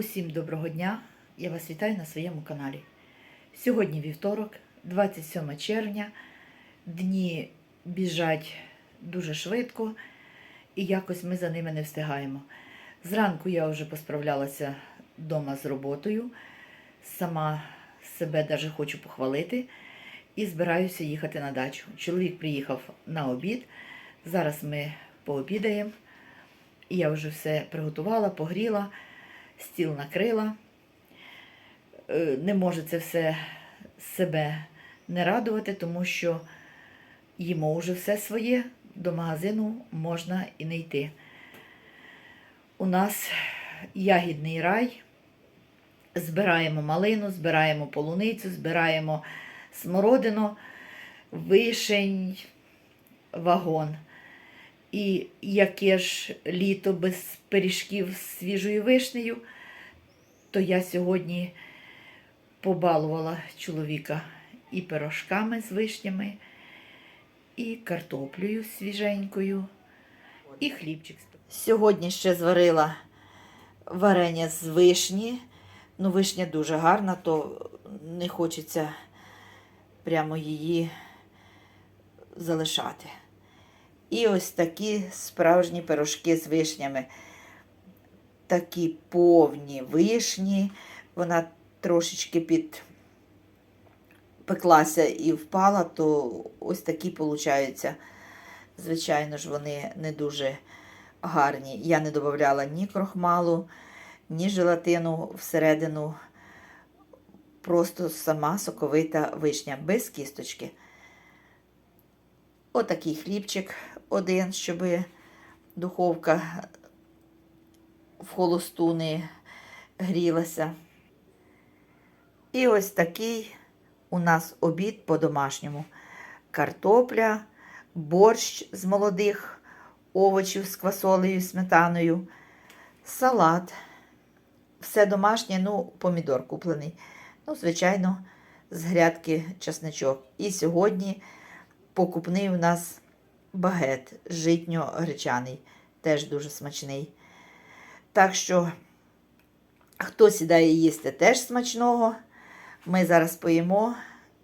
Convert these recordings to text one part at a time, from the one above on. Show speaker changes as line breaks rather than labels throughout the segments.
Усім доброго дня! Я вас вітаю на своєму каналі. Сьогодні вівторок, 27 червня. Дні біжать дуже швидко, і якось ми за ними не встигаємо. Зранку я вже посправлялася вдома з роботою, сама себе даже хочу похвалити і збираюся їхати на дачу. Чоловік приїхав на обід. Зараз ми пообідаємо. І я вже все приготувала, погріла, стіл накрила. Е, Не може це все себе не радувати, тому що їмо вже все своє, до магазину можна і не йти. У нас ягідний рай. Збираємо малину, збираємо полуницю, збираємо смородину, вишень, вагон. І яке ж літо без пиріжків з свіжою вишнею, то я сьогодні побалувала чоловіка і пирожками з вишнями, і картоплею свіженькою, і хлібчик. Сьогодні ще зварила варення з вишні. Ну, вишня дуже гарна, то не хочеться прямо її залишати. І ось такі справжні пирожки з вишнями. Такі повні вишні. Вона трошечки під пеклася і впала, то ось такі получаються. Звичайно ж, вони не дуже гарні. Я не додавала ні крохмалу, ні желатину всередину. Просто сама соковита вишня без кісточки. Отакий хлібчик один, щоб духовка в холосту не грілася. І ось такий у нас обід по-домашньому. Картопля, борщ з молодих овочів з квасолею сметаною, салат. Все домашнє, ну, помідор куплений. Ну, звичайно, з грядки часничок. І сьогодні покупний у нас багет житньо-гречаний, теж дуже смачний. Так що, хто сідає їсти теж смачного, ми зараз поїмо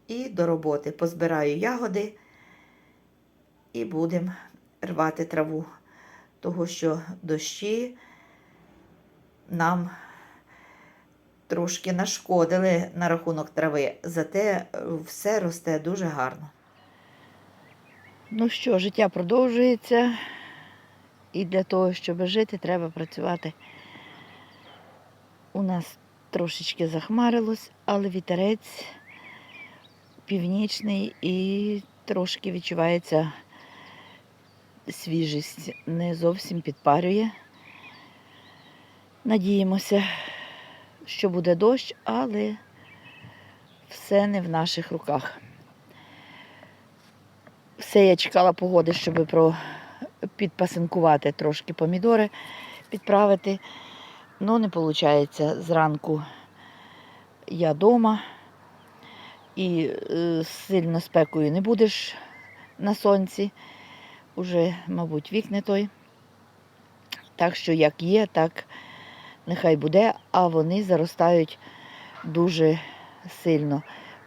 і до роботи. Позбираю ягоди і будемо рвати траву, того що дощі нам трошки нашкодили на рахунок трави, зате все росте дуже гарно. Ну що, життя продовжується, і для того, щоб жити, треба працювати. У нас трошечки захмарилось, але вітерець північний і трошки відчувається свіжість, не зовсім підпарює. Надіємося, що буде дощ, але все не в наших руках. Все, я чекала погоди, щоб про... підпасинкувати трошки помідори, підправити. Ну, не виходить. Зранку я вдома і е, сильно спекою не будеш на сонці. Уже, мабуть, вік не той. Так що, як є, так нехай буде, а вони заростають дуже сильно.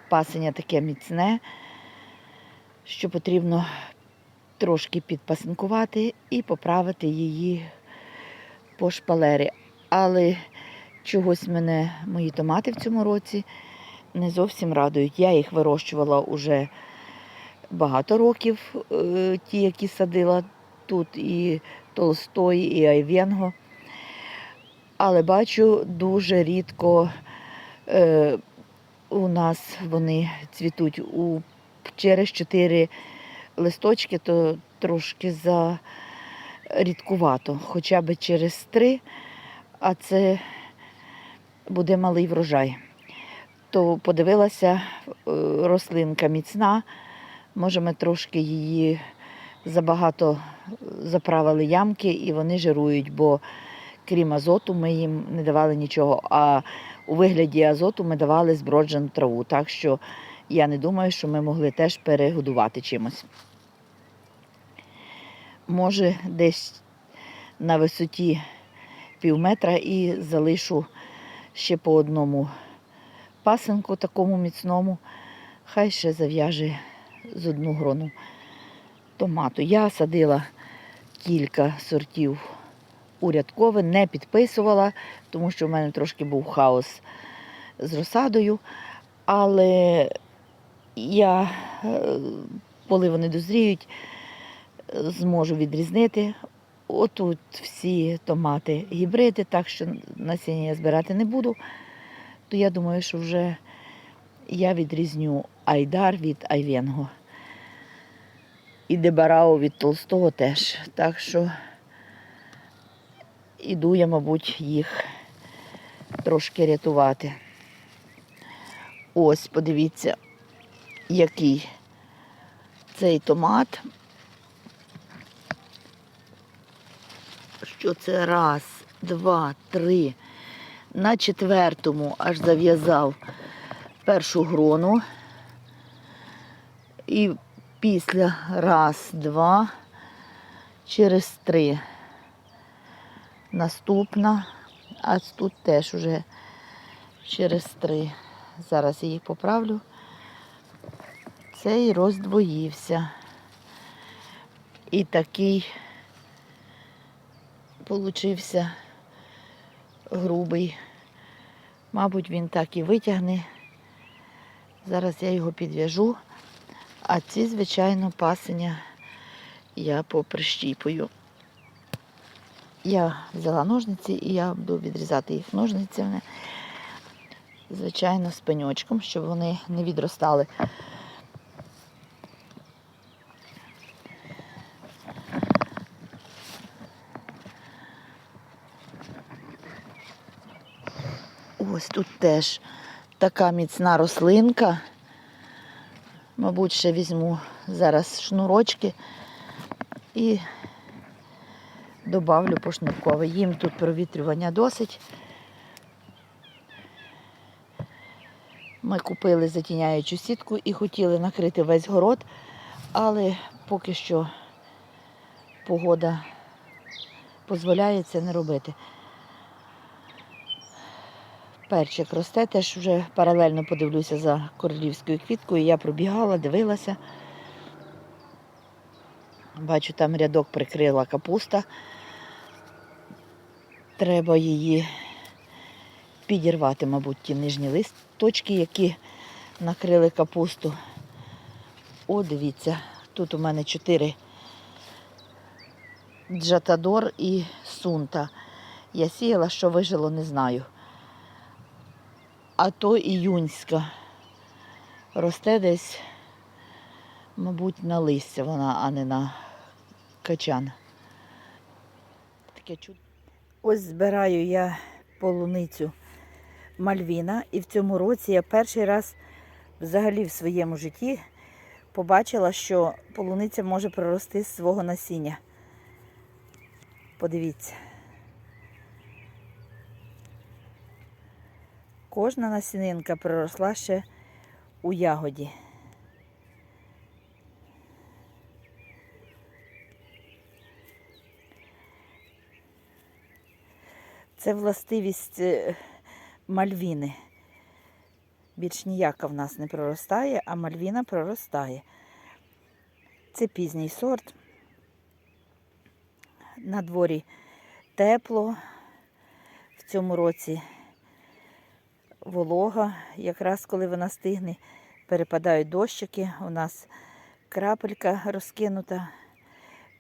Пасення таке міцне що потрібно трошки підпасинкувати і поправити її по шпалері. Але чогось мене мої томати в цьому році не зовсім радують. Я їх вирощувала уже багато років, е, ті, які садила тут, і Толстой, і Айвенго. Але бачу, дуже рідко е, у нас вони цвітуть у через чотири листочки, то трошки за рідкувато, хоча б через три, а це буде малий врожай. То подивилася, е, рослинка міцна, може ми трошки її забагато заправили ямки і вони жирують, бо крім азоту ми їм не давали нічого, а у вигляді азоту ми давали зброджену траву. Так що я не думаю, що ми могли теж перегодувати чимось. Може, десь на висоті пів метра і залишу ще по одному пасенку такому міцному. Хай ще зав'яже з одну грону томату. Я садила кілька сортів урядкове, не підписувала, тому що в мене трошки був хаос з розсадою. Але я, е, коли вони дозріють, зможу відрізнити. Отут всі томати гібриди, так що насіння я збирати не буду. То я думаю, що вже я відрізню Айдар від Айвенго. І Дебарао від Толстого теж. Так що іду я, мабуть, їх трошки рятувати. Ось, подивіться, який цей томат. Що це раз, два, три. На четвертому аж зав'язав першу грону. І після раз, два, через три. Наступна, а тут теж уже через три. Зараз їх поправлю. Цей роздвоївся. І такий получився грубий. Мабуть, він так і витягне. Зараз я його підв'яжу, а ці, звичайно, пасення я поприщіпую. Я взяла ножниці і я буду відрізати їх ножницями, звичайно, з пеньочком, щоб вони не відростали. Ось тут теж така міцна рослинка. Мабуть, ще візьму зараз шнурочки і добавлю пошнуркове. Їм тут провітрювання досить. Ми купили затіняючу сітку і хотіли накрити весь город, але поки що погода дозволяє це не робити. Перчик росте, теж вже паралельно подивлюся за королівською квіткою. Я пробігала, дивилася. Бачу, там рядок прикрила капуста. Треба її підірвати, мабуть, ті нижні листочки, які накрили капусту. О, дивіться, тут у мене чотири джатадор і сунта. Я сіяла, що вижило, не знаю. А то іюнська. Росте десь, мабуть, на листя вона, а не на качан. Таке чудо. Ось збираю я полуницю Мальвіна, і в цьому році я перший раз взагалі в своєму житті побачила, що полуниця може прорости з свого насіння. Подивіться. Кожна насінинка проросла ще у ягоді. Це властивість е, мальвіни. Більш ніяка в нас не проростає, а мальвіна проростає. Це пізній сорт. На дворі тепло. В цьому році волога. Якраз коли вона стигне, перепадають дощики. У нас крапелька розкинута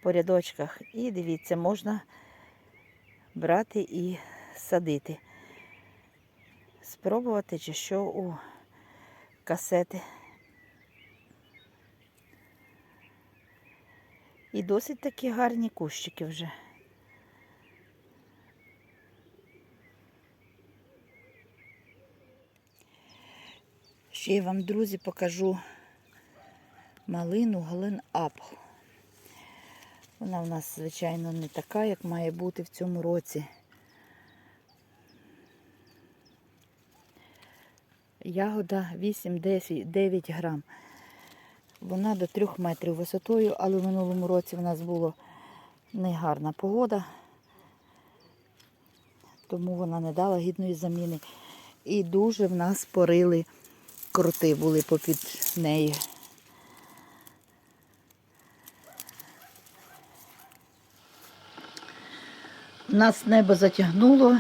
по рядочках. І дивіться, можна брати і садити. Спробувати, чи що у касети. І досить такі гарні кущики вже. Ще я вам, друзі, покажу малину Гален Ап. Вона в нас, звичайно, не така, як має бути в цьому році. Ягода 8-9 грам. Вона до 3 метрів висотою, але в минулому році в нас була негарна погода, тому вона не дала гідної заміни. І дуже в нас порили кроти були попід нею. Нас небо затягнуло,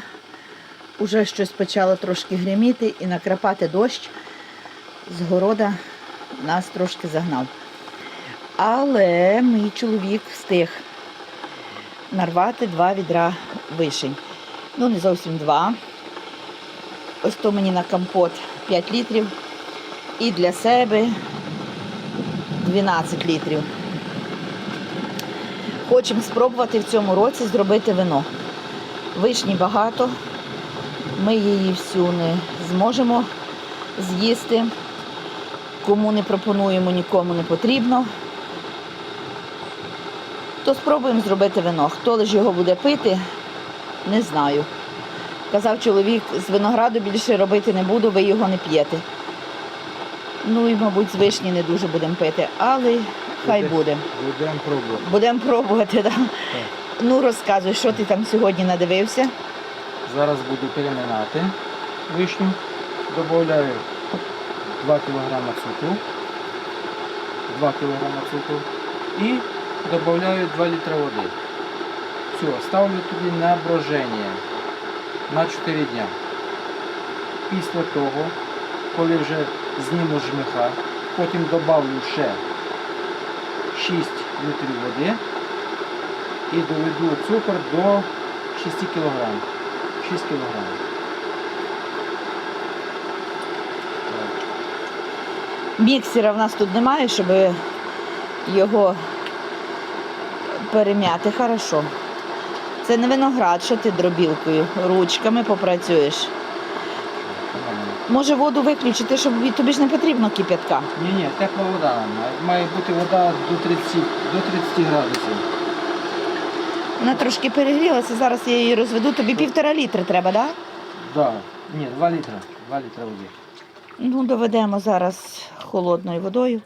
уже щось почало трошки гриміти і накрапати дощ з города нас трошки загнав. Але мій чоловік встиг нарвати два відра вишень. Ну, не зовсім два. Ось то мені на компот 5 літрів. І для себе 12 літрів. Хочемо спробувати в цьому році зробити вино. Вишні багато. Ми її всю не зможемо з'їсти. Кому не пропонуємо, нікому не потрібно. То спробуємо зробити вино. Хто лише його буде пити, не знаю. Казав чоловік, з винограду більше робити не буду, ви його не п'єте. Ну і, мабуть, з вишні не дуже будемо пити, але хай буде.
Будемо пробувати.
Будемо пробувати, так. Ну, розказуй, що ти там сьогодні надивився.
Зараз буду переминати вишню. Добавляю 2 кг цукру. 2 кг цукру. І додаю 2 літра води. Все, ставлю тоді на броження на 4 дня. Після того, коли вже зніму жмиха, потім додавлю ще 6 літрів води і доведу цукор до 6 кг. 6 кг.
Міксера в нас тут немає, щоб його перем'яти. Хорошо. Це не виноград, що ти дробілкою, ручками попрацюєш. Може воду виключити, щоб тобі ж не потрібно кип'ятка.
Ні, ні, тепла вода. має- бути вода до 30, до 30 градусів.
Вона трошки перегрілася, зараз я її розведу. Тобі півтора літри треба, так? Да?
Да. Ні, 2 літра. 2 літра води.
Ну, доведемо зараз холодною водою.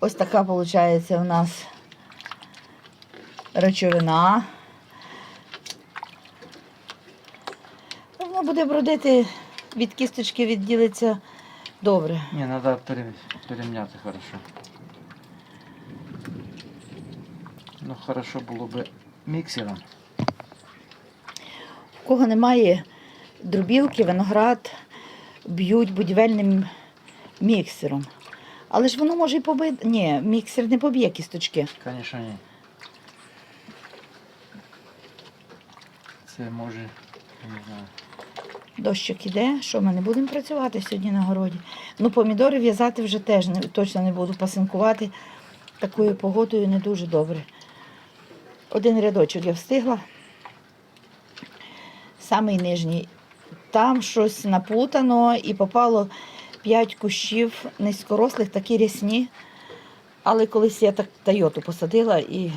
Ось така виходить у нас речовина. Воно буде бродити, від кісточки відділиться добре.
Ні, треба перемняти хорошо. Ну, хорошо було б міксером.
У кого немає дробілки, виноград б'ють будівельним міксером. Але ж воно може і побити. Ні, міксер не поб'є кісточки.
Звісно, ні. Це може, не знаю.
Дощик іде, що ми не будемо працювати сьогодні на городі. Ну, помідори в'язати вже теж не, точно не буду пасинкувати. Такою погодою не дуже добре. Один рядочок я встигла. Самий нижній. Там щось напутано і попало п'ять кущів низькорослих, такі рясні. Але колись я так Тойоту посадила і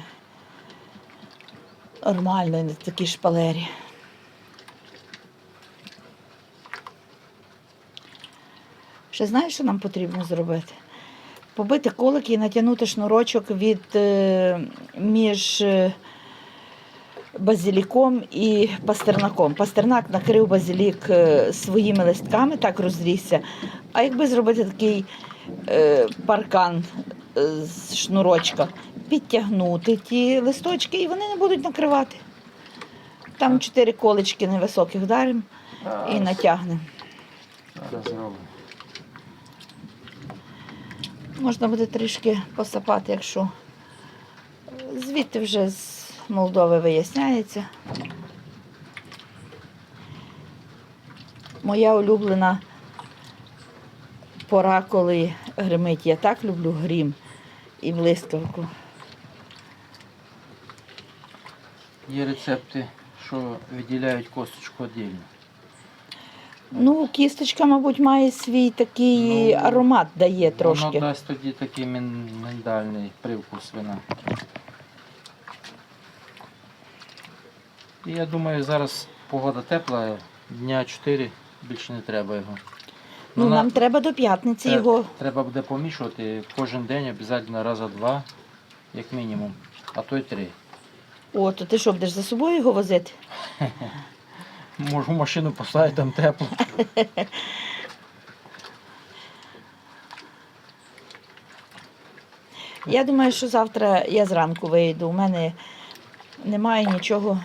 нормально, не такі шпалері. Ще знаєш, що нам потрібно зробити? Побити колики і натягнути шнурочок від е, між е, базиліком і пастернаком. Пастернак накрив базилік е, своїми листками, так розрісся. А якби зробити такий паркан з шнурочка, підтягнути ті листочки, і вони не будуть накривати. Там чотири колечки невисоких даримо і натягнемо. Можна буде трішки посапати, якщо звідти вже з Молдови виясняється. Моя улюблена пора, коли гримить. Я так люблю грім і блискавку.
Є рецепти, що виділяють косточку віддільно.
Ну, кісточка, мабуть, має свій такий
Ну,
аромат дає трошки.
Воно дасть тоді такий мін- миндальний привкус вина. І я думаю, зараз погода тепла, дня 4 більше не треба його.
Ну,
на-
нам треба до п'ятниці
Тре-
його.
Треба буде помішувати кожен день обов'язково раза два, як мінімум, а то й три.
О, то ти що, будеш за собою його возити?
Можу машину поставити, там тепло.
Я думаю, що завтра я зранку вийду. У мене немає нічого.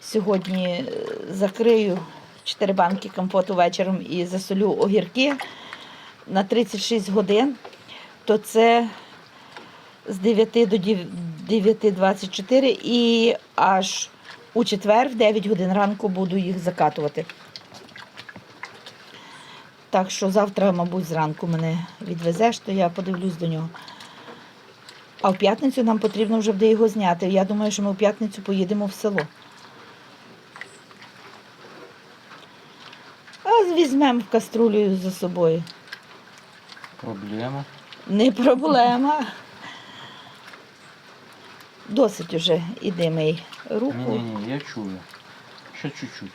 Сьогодні е, закрию 4 банки компоту вечором і засолю огірки на 36 годин, то це з 9 до 9.24 і аж у четвер в 9 годин ранку буду їх закатувати. Так що завтра, мабуть, зранку мене відвезеш, то я подивлюсь до нього. А в п'ятницю нам потрібно вже буде його зняти. Я думаю, що ми в п'ятницю поїдемо в село. А візьмемо в каструлю за собою.
Проблема.
Не проблема. Досить уже іди мий руку.
Ні-ні-ні, я чую. Ще чуть-чуть.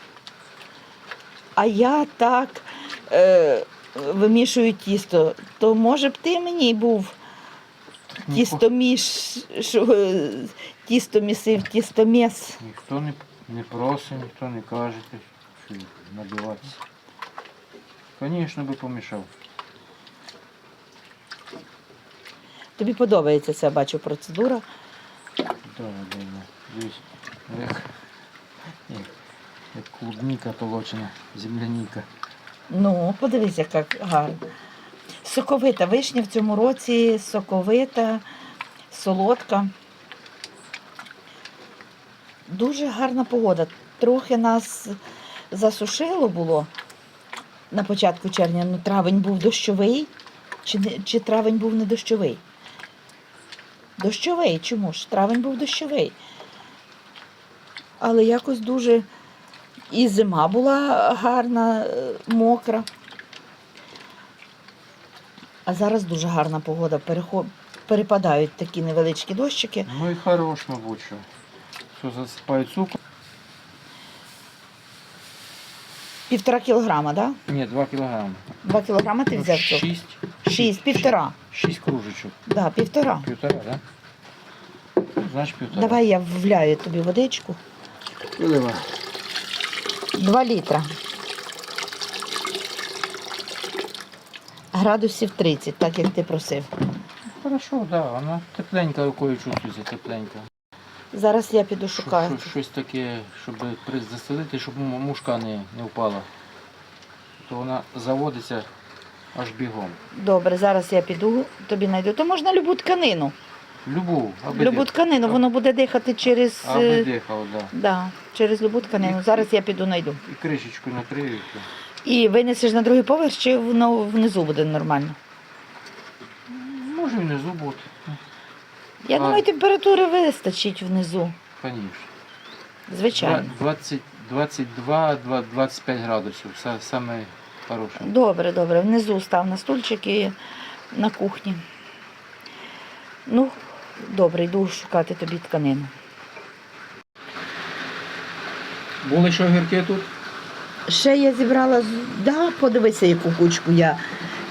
А я так е, вимішую тісто. То може б ти мені був
Ні-
тістоміш, що е, тісто місив, тістоміс.
Ніхто не, не просить, ніхто не каже, що набиватися. Звісно, би помішав.
Тобі подобається ця, бачу, процедура.
Да. Дивись, як, як, як клубніка толочена, земляніка.
Ну, подивись, яка гарна. Соковита вишня в цьому році, соковита, солодка. Дуже гарна погода. Трохи нас засушило було на початку червня. Ну, травень був дощовий, чи, чи травень був не дощовий? Дощовий, чому ж? Травень був дощовий. Але якось дуже і зима була гарна, е, мокра. А зараз дуже гарна погода. Перехо- Перепадають такі невеличкі дощики.
Ну і хорош, мабуть, що. Все засипають цукор.
Півтора кілограма, так? Да?
Ні, 2 кілограми.
Два кілограма ти взяв цього?
6.
Шість, півтора.
6 кружечок.
Да, півтора.
Півтора, так? Да? Значить півтора.
Давай я вляю тобі водичку.
Виливай.
Два літра. Градусів 30, так як ти просив.
Хорошо, так, да, вона тепленька рукою чувствується, тепленька.
Зараз я піду шукаю.
що- Щось таке, щоб заселити, щоб мушка не, не впала. То вона заводиться аж бігом.
Добре, зараз я піду, тобі знайду. То можна любу тканину.
Любу, аби,
Любу
дих-
тканину, воно буде дихати через,
аби
е,
дихало, да.
да, через любу тканину. Зараз я піду знайду.
І кришечку накрию. і
винесеш на другий поверх, чи воно внизу буде нормально?
Може внизу бути.
Я
А.
думаю, температури вистачить внизу.
Звісно.
Звичайно.
20, 22, 25 градусів. Це саме хороше.
Добре, добре. Внизу став на стульчик і на кухні. Ну, добре, йду шукати тобі тканину.
Були ще огірки тут?
Ще я зібрала, з- да, подивися, яку кучку я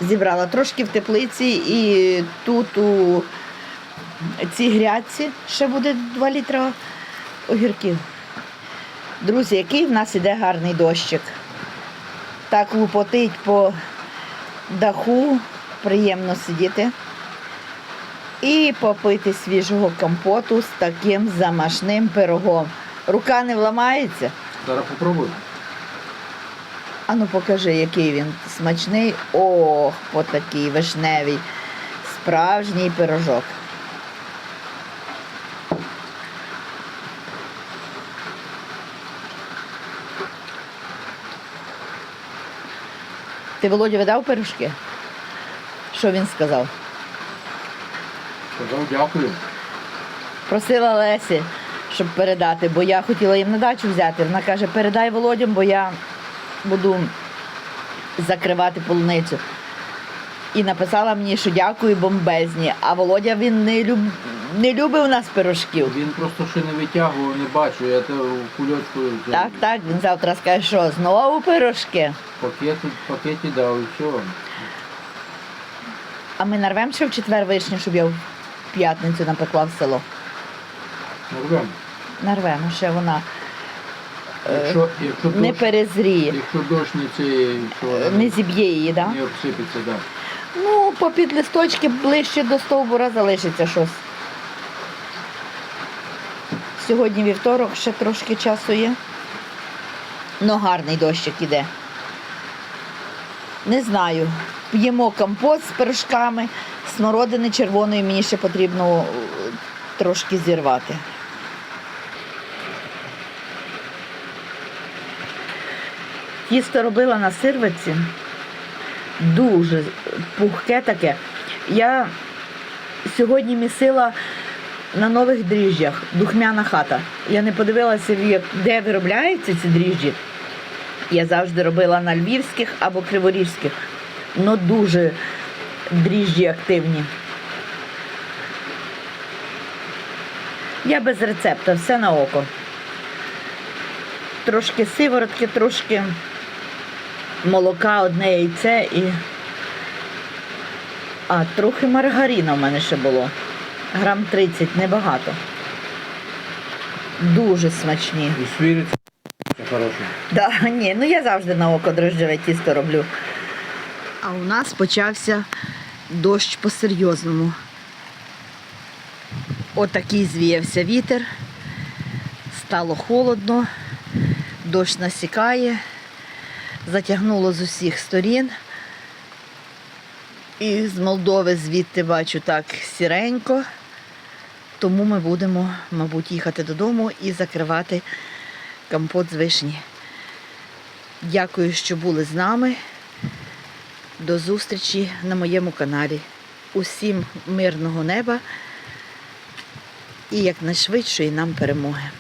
зібрала. Трошки в теплиці і тут у цій грядці ще буде 2 літра огірків. Друзі, який в нас іде гарний дощик. Так лупотить по даху, приємно сидіти. І попити свіжого компоту з таким замашним пирогом. Рука не вламається.
Зараз попробуй.
Ану покажи, який він смачний. Ох, отакий вишневий. Справжній пирожок. Ти Володя видав пирожки? Що він сказав?
Сказав дякую.
Просила Лесі, щоб передати, бо я хотіла їм на дачу взяти. Вона каже, передай Володям, бо я буду закривати полуницю. І написала мені, що дякую бомбезні. А Володя він не, люб... не любив у нас пирожків.
Він просто ще не витягував, не бачу. Я те в кульочку
Так, так, він завтра скаже, що знову пирожки.
пакеті, пакеті дав і все.
А ми нарвемо ще в четвер вишню, щоб я в п'ятницю напекла в село.
Нормально.
Нарвемо, ще вона е,
Якщо, якщо,
не
дощ,
перезріє,
якщо дощ не що
не зіб'є її, так? Да?
не обсипеться, да.
Ну, попід листочки ближче до стовбура залишиться щось. Сьогодні вівторок, ще трошки часу є. Ну, гарний дощик іде. Не знаю. П'ємо компот з пирожками, смородини червоної мені ще потрібно е, трошки зірвати. Тісто робила на сирвиці. Дуже пухке таке. Я сьогодні місила на нових дріжджах духмяна хата. Я не подивилася, де виробляються ці дріжджі. Я завжди робила на львівських або криворіжських. Ну дуже дріжджі активні. Я без рецепта, все на око. Трошки сиворотки, трошки молока, одне яйце і. А, трохи маргарина в мене ще було. Грам 30, небагато. Дуже смачні.
І свіриться, це хороше.
Да, ні, ну я завжди на око дрожджеве тісто роблю. А у нас почався дощ по-серйозному. Отакий звіявся вітер. Стало холодно, дощ насікає, затягнуло з усіх сторін. І з Молдови звідти бачу так сіренько. Тому ми будемо, мабуть, їхати додому і закривати компот з вишні. Дякую, що були з нами. До зустрічі на моєму каналі. Усім мирного неба і якнайшвидшої нам перемоги.